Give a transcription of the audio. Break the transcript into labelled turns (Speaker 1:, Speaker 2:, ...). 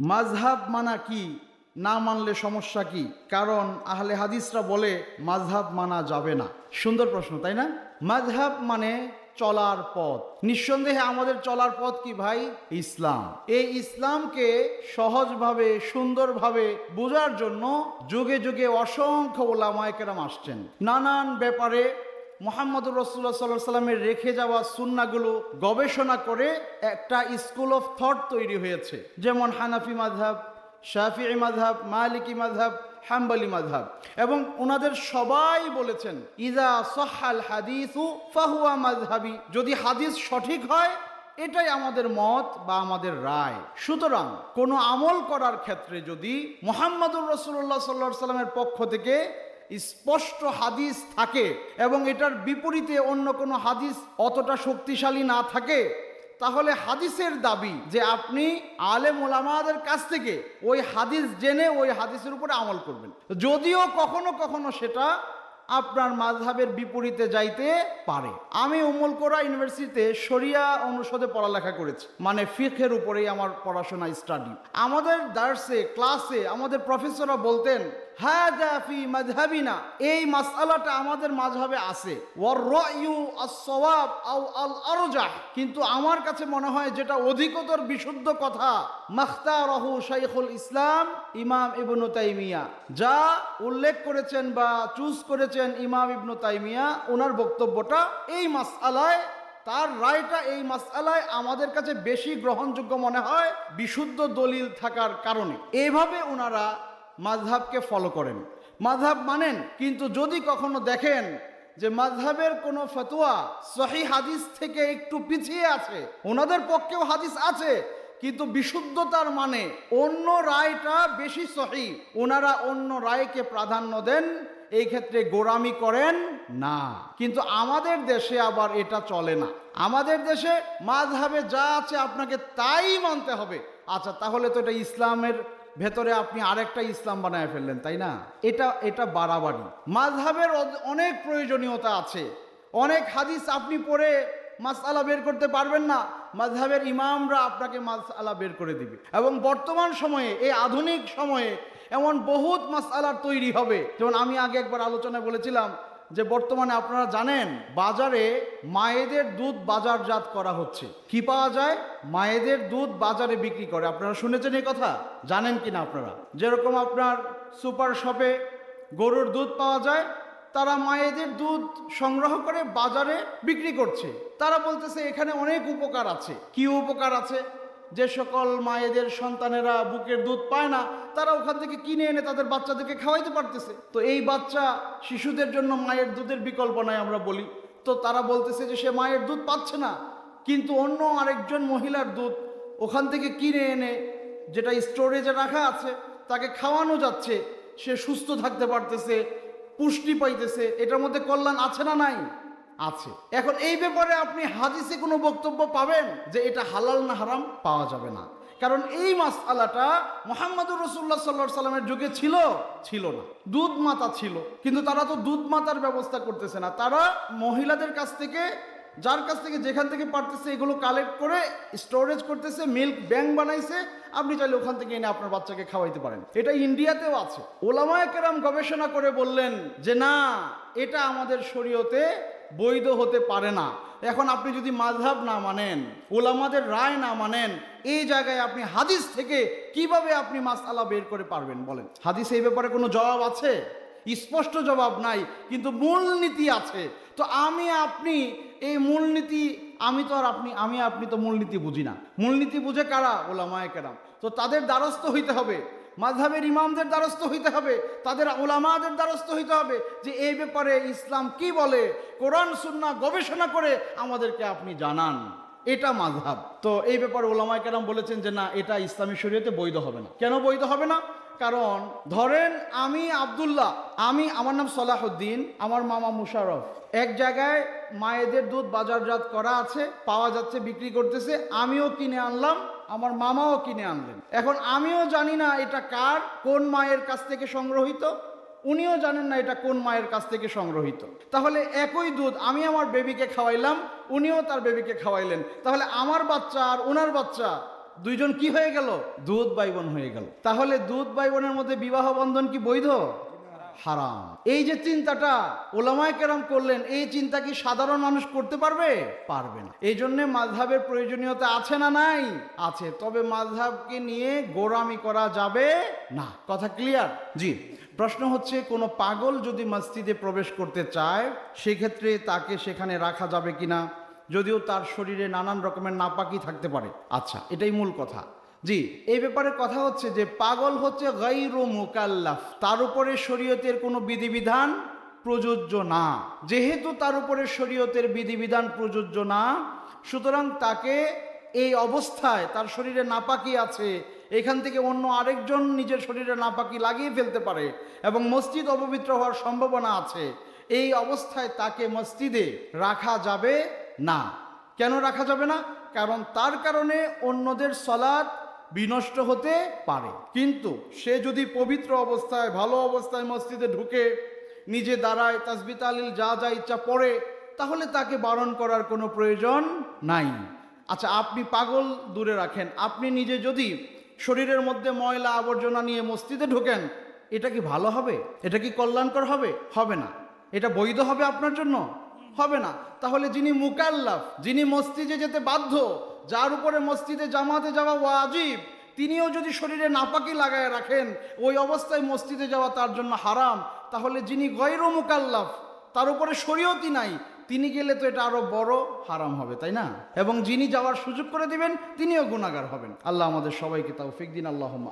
Speaker 1: মাঝহাব মানা কি? না মানলে সমস্যা কি? কারণ আহলে হাদিসরা বলে মাঝহাব মানা যাবে না। সুন্দর প্রশ্ন, তাই না? মাঝহাব মানে চলার পথ। নিঃসন্দেহে আমাদের চলার পথ কি ভাই? ইসলাম। এই ইসলামকে সহজভাবে, সুন্দরভাবে বোঝার জন্য যুগে যুগে অসংখ্য ওলামায় কেরাম আসছেন। নানান ব্যাপারে মোহাম্মদুর রসুল্লাহ সাল্লাহ সাল্লামের রেখে যাওয়া সুন্নাগুলো গবেষণা করে একটা স্কুল অফ থট তৈরি হয়েছে। যেমন হানাফি মাঝহাব শাফিঈ মাঝহাব মালিকি মাঝহাব হাম্বালি মাঝহাব এবং ওনাদের সবাই বলেছেন ইজা সহাল হাদিসু ফাহুয়া মাঝহাবি যদি হাদিস সঠিক হয়, এটাই আমাদের মত বা আমাদের রায়। সুতরাং কোনো আমল করার ক্ষেত্রে যদি মোহাম্মদুর রসুল্লাহ সাল্লাহ সাল্লামের পক্ষ থেকে স্পষ্ট হাদিস থাকে এবং এটার বিপরীতে অন্য কোনো হাদিস অতটা শক্তিশালী না থাকে, তাহলে হাদিসের দাবি যে আপনি আলেম ওলামাদের কাছ থেকে ওই হাদিস জেনে ওই হাদিসের উপরে আমল করবেন। যদিও কখনো কখনো সেটা আপনার মাঝহাবের বিপরীতে যাইতে পারে। আমি উমুল কোরা ইউনিভার্সিটিতে শরিয়া অনুষদে পড়ালেখা করেছি। মানে ফিখের উপরেই আমার পড়াশোনা স্টাডি। আমাদের দার্সে, ক্লাসে আমাদের প্রফেসররা বলতেন হাদা এই মাসআলাটা আমাদের মাযহাবে আছে। কিন্তু আমার কাছে মনে হয় যেটা অধিকতর বিশুদ্ধ কথা, মাখতারাহু শাইখুল ইসলাম ইমাম ইবনু তাইমিয়া। যা উল্লেখ করেছেন বা চুজ করেছেন ইমাম ইবনু তাইমিয়া ওনার বক্তব্যটা এই মাসআলায়, তার রায়টা এই মাসআলায় আমাদের কাছে বেশি গ্রহণযোগ্য মনে হয় বিশুদ্ধ দলিল থাকার কারণে। এইভাবে ওনারা মাঝহাবকে ফলো করেন। মাঝহাব মানেন, কিন্তু যদি কখনো দেখেন যে মাঝহাবের কোনো ফতোয়া সহি হাদিস থেকে একটু পিছিয়ে আছে ওনাদের পক্ষেও হাদিস আছে, কিন্তু বিশুদ্ধতার মানে অন্য রায়টা বেশি সহি ওনারা অন্য রায়কে প্রাধান্য দেন এই ক্ষেত্রে গোরামি করেন না। কিন্তু আমাদের দেশে আবার এটা চলে না। আমাদের দেশে মাঝহাবে যা আছে আপনাকে তাই মানতে হবে। আচ্ছা তাহলে তো এটা ইসলামের ভেতরে আপনি আরেকটা ইসলাম বানায় ফেললেন, তাই না? এটা এটা বাড়াবাড়ি। মাঝহাবের অনেক প্রয়োজনীয়তা আছে। অনেক হাদিস আপনি পড়ে মাসআলা বের করতে পারবেন না। মাঝহাবের ইমামরা আপনাকে মাসআলা বের করে দিবে। এবং বর্তমান সময়ে, এই আধুনিক সময়ে এমন বহুত মাসআলার তৈরি হবে। যেমন আমি আগে একবার আলোচনায় বলেছিলাম যে বর্তমানে আপনারা জানেন, বাজারে মায়েদের দুধ বাজারজাত করা হচ্ছে। কি পাওয়া যায়? মায়েদের দুধ বাজারে বিক্রি করে। আপনারা শুনেছেন এই কথা? জানেন কিনা আপনারা? যেরকম আপনার সুপার শপে গরুর দুধ পাওয়া যায়, তারা মায়েদের দুধ সংগ্রহ করে বাজারে বিক্রি করছে। তারা বলতেছে, এখানে অনেক উপকার আছে। কি উপকার আছে? যে সকল মায়েদের সন্তানেরা বুকের দুধ পায় না, তারা ওখান থেকে কিনে এনে তাদের বাচ্চাদেরকে খাওয়াইতে পারতেছে। তো এই বাচ্চা শিশুদের জন্য মায়ের দুধের বিকল্প নাই আমরা বলি। তো তারা বলতেছে যে সে মায়ের দুধ পাচ্ছে না, কিন্তু অন্য আরেকজন মহিলার দুধ ওখান থেকে কিনে এনে যেটা স্টোরেজে রাখা আছে, তাকে খাওয়ানো যাচ্ছে, সে সুস্থ থাকতে পারতেছে, পুষ্টি পাইতেছে, এটার মধ্যে কল্যাণ আছে না নাই? আছে। এখন এই ব্যাপারে আপনি হাদিসে কোনো বক্তব্য পাবেন যে এটা হালাল না হারাম পাওয়া যাবে না। কারণ এই মাসআলাটা মোহাম্মদুর রসুল্লাহ সাল্লাহ সাল্লামের যুগে ছিল ছিল না। দুধ মাতা ছিল, কিন্তু তারা তো দুধ মাতার ব্যবস্থা করতেছে না। তারা মহিলাদের কাছ থেকে, যার কাছ থেকে যেখান থেকে পারতেছে এগুলো কালেক্ট করে স্টোরেজ করতেছে মিল্ক ব্যাংক বানাইছে। আপনি চাইলে ওখান থেকে এনে আপনার বাচ্চাকে খাওয়াইতে পারেন। এটা ইন্ডিয়াতেও আছে। ওলামায় কেরাম গবেষণা করে বললেন যে না, এটা আমাদের শরীয়তে বৈধ হতে পারে না। এখন আপনি যদি মাঝহাব না মানেন ওলামাদের রায় না মানেন, এই জায়গায় আপনি হাদিস থেকে কীভাবে আপনি মাসআলা বের করে পারবেন বলেন? হাদিস এই ব্যাপারে কোনো জবাব আছে? স্পষ্ট জবাব নাই, কিন্তু মূলনীতি আছে। তো আমি আপনি এই মূলনীতি, আমি তো আর আপনি, আমি আপনি তো মূলনীতি বুঝি না। মূলনীতি বুঝে কারা? ওলামায় কেরাম। তো তাদের দ্বারস্থ হইতে হবে। মাঝহাবের ইমামদের দ্বারস্থ হইতে হবে। তাদের ওলামাদের দ্বারস্থ হইতে হবে। যে এই ব্যাপারে ইসলাম কি বলে? কোরআন সুন্না গবেষণা করে আমাদেরকে আপনি জানান। এটা মাঝহাব তো এই ব্যাপারে ওলামায় কেরাম বলেছেন যে না, এটা ইসলামী শরীয়তে বৈধ হবে না। কেন বৈধ হবে না? কারণ ধরেন আমি আব্দুল্লাহ, আমি, আমার নাম সলাহুদ্দিন, আমার মামা মুশারফ। এক জায়গায় মায়েদের দুধ বাজারজাত করা আছে, পাওয়া যাচ্ছে, বিক্রি করতেছে, আমিও কিনে আনলাম, আমার মামাও কিনে আনলেন। এখন আমিও জানি না এটা কার, কোন মায়ের কাছ থেকে সংগ্রহিত উনিও জানেন না এটা কোন মায়ের কাছ থেকে সংগ্রহিত। তাহলে একই দুধ আমি আমার বেবিকে খাওয়াইলাম, উনিও তার বেবিকে খাওয়াইলেন। তাহলে আমার বাচ্চা আর ওনার বাচ্চা দুইজন কি হয়ে গেল? দুধ বাইবন হয়ে গেল। তাহলে দুধ বাইবনের মধ্যে বিবাহ বন্ধন কি বৈধ? হারাম। এই যে চিন্তাটা ওলামায় কেরাম করলেন, এই চিন্তা কি সাধারণ মানুষ করতে পারবে? পারবে না। এই জন্যে মাঝহাবের প্রয়োজনীয়তা আছে না নাই? আছে। তবে মাঝহাবকে নিয়ে গোড়ামি করা যাবে না। কথা ক্লিয়ার? জি। প্রশ্ন হচ্ছে, কোনো পাগল যদি মসজিদে প্রবেশ করতে চায়, সেক্ষেত্রে তাকে সেখানে রাখা যাবে কিনা? যদিও তার শরীরে নানান রকমের নাপাকি থাকতে পারে। আচ্ছা এটাই মূল কথা। জি। এই ব্যাপারে কথা হচ্ছে যে পাগল হচ্ছে গাইরু মুকাল্লাফ। তার উপরে শরীয়তের কোনো বিধিবিধান প্রযোজ্য না। যেহেতু তার উপরে শরীয়তের বিধিবিধান প্রযোজ্য না, সুতরাং তাকে এই অবস্থায় তার শরীরে নাপাকি আছে, এখান থেকে অন্য আরেকজন নিজের শরীরে নাপাকি লাগিয়ে ফেলতে পারে এবং মসজিদ অপবিত্র হওয়ার সম্ভাবনা আছে, এই অবস্থায় তাকে মসজিদে রাখা যাবে না। কেন রাখা যাবে না? কারণ তার কারণে অন্যদের সলাৎ বিনষ্ট হতে পারে। কিন্তু সে যদি পবিত্র অবস্থায়, ভালো অবস্থায় মসজিদে ঢুকে নিজে দাঁড়ায়, তাসবি তালিল, যা যা ইচ্ছা পড়ে, তাহলে তাকে বারণ করার কোনো প্রয়োজন নাই। আচ্ছা আপনি পাগল দূরে রাখেন। আপনি নিজে যদি শরীরের মধ্যে ময়লা আবর্জনা নিয়ে মসজিদে ঢোকেন, এটা কি ভালো হবে? এটা কি কল্যাণকর হবে? হবে না। এটা বৈধ হবে আপনার জন্য? হবে না। তাহলে যিনি মুকাল্লাফ, যিনি মসজিদে যেতে বাধ্য যার উপরে মসজিদে জামাতে যাওয়া ওয়াজিব, তিনিও যদি শরীরে নাপাকি লাগায় রাখেন, ওই অবস্থায় মসজিদে যাওয়া তার জন্য হারাম। তাহলে যিনি গৈর মোকাল্লাফ, তার উপরে শরীয়তই নাই। তিনি গেলে তো এটা আরও বড় হারাম হবে, তাই না? এবং যিনি যাওয়ার সুযোগ করে দিবেন, তিনিও গুণাগার হবেন। আল্লাহ আমাদের সবাইকে তৌফিক দিন। আল্লাহ আম